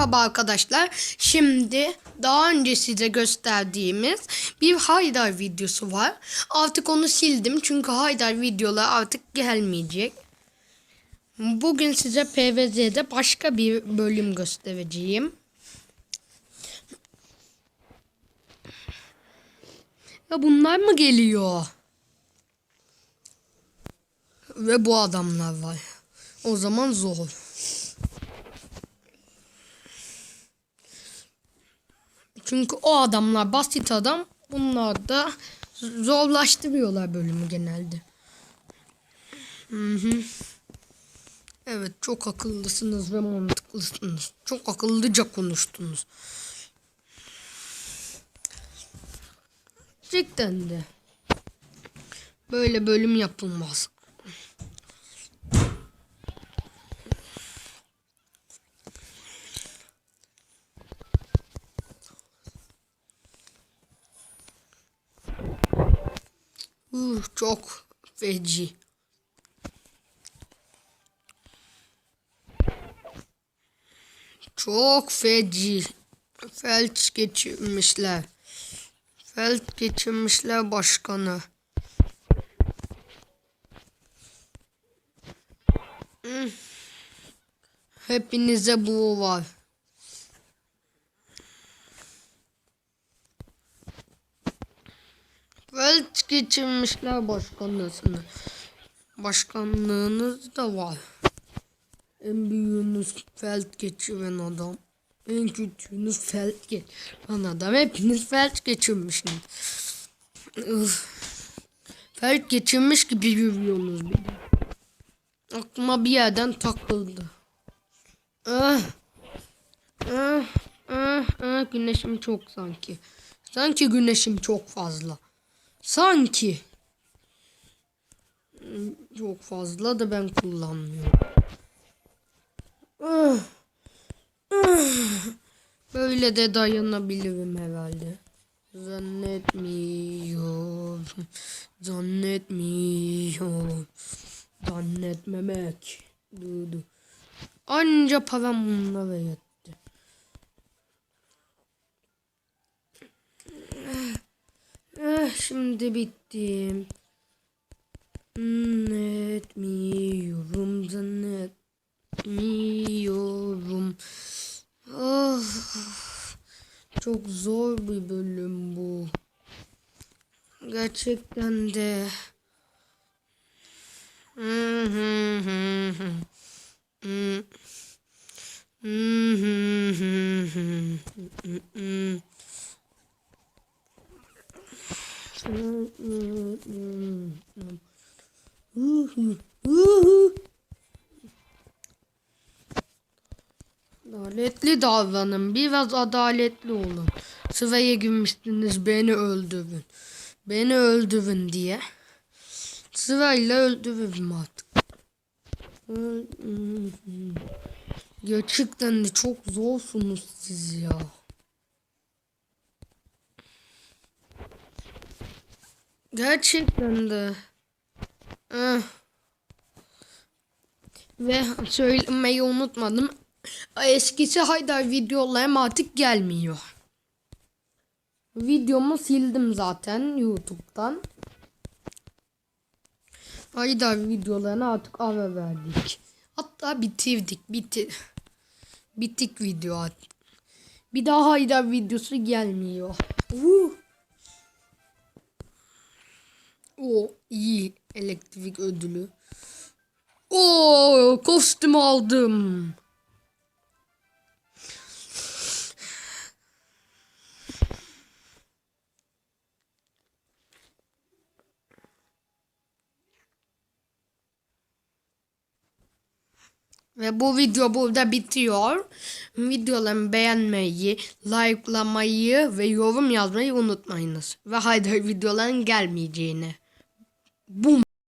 Merhaba arkadaşlar. Şimdi daha önce size gösterdiğimiz bir Haydar videosu var. Artık onu sildim çünkü Haydar videolar artık gelmeyecek. Bugün size PVZ'de başka bir bölüm göstereceğim. Ya bunlar mı geliyor? Ve bu adamlar var. O zaman zor. Çünkü o adamlar basit adam. Bunlar da zorlaştırıyorlar bölümü genelde. Hı hı. Evet çok akıllısınız ve mantıklısınız. Çok akıllıca konuştunuz. Cidden de. Böyle bölüm yapılmaz. Uh, çok feci. Çok feci. Felç geçirmişler. Felç geçirmişler başkanı. Hepinize bu var. Felç geçirmişler başkanlığını. Başkanlığınız da var. En büyüğünüz felç geçiren adam. En küçüğünüz felç geçiren adam. Hepiniz felç geçirmişsiniz. Üf. Felç geçirmiş gibi yürüyorsunuz bir de. Aklıma bir yerden takıldı. Ah. Ah. Ah. Güneşim çok sanki. Sanki güneşim çok fazla. Sanki. Hmm, Çok fazla da ben kullanmıyorum. Böyle de dayanabilirim herhalde. Zannetmiyorum. Zannetmiyorum. Zannetmemek. Dudu. Anca param bunlara yetti. Şimdi bittim. Zannetmiyorum, zannetmiyorum. Oh, çok zor bir bölüm bu. Gerçekten de. Hı hı hı. Hı. Hı hı hı hı. Hı hı. Adaletli davranın. Biraz adaletli olun. Sıraya girmiştiniz beni öldürün. Beni öldürün diye. Sırayla öldürürüm artık. Gerçekten de çok zorsunuz siz ya. Gerçekten de. Eh. Ve söylemeyi unutmadım. Eskisi Haydar videolarım artık gelmiyor. Videomu sildim zaten YouTube'dan. Haydar videolarına artık ara verdik. Hatta bitirdik. Bitir. Bittik video artık. Bir daha Haydar videosu gelmiyor. Uh. O iyi elektrik ödülü. O kostüm aldım. Ve bu video burada bitiyor. Videolarımı beğenmeyi, likelamayı ve yorum yazmayı unutmayınız. Ve haydi videoların gelmeyeceğini. бум.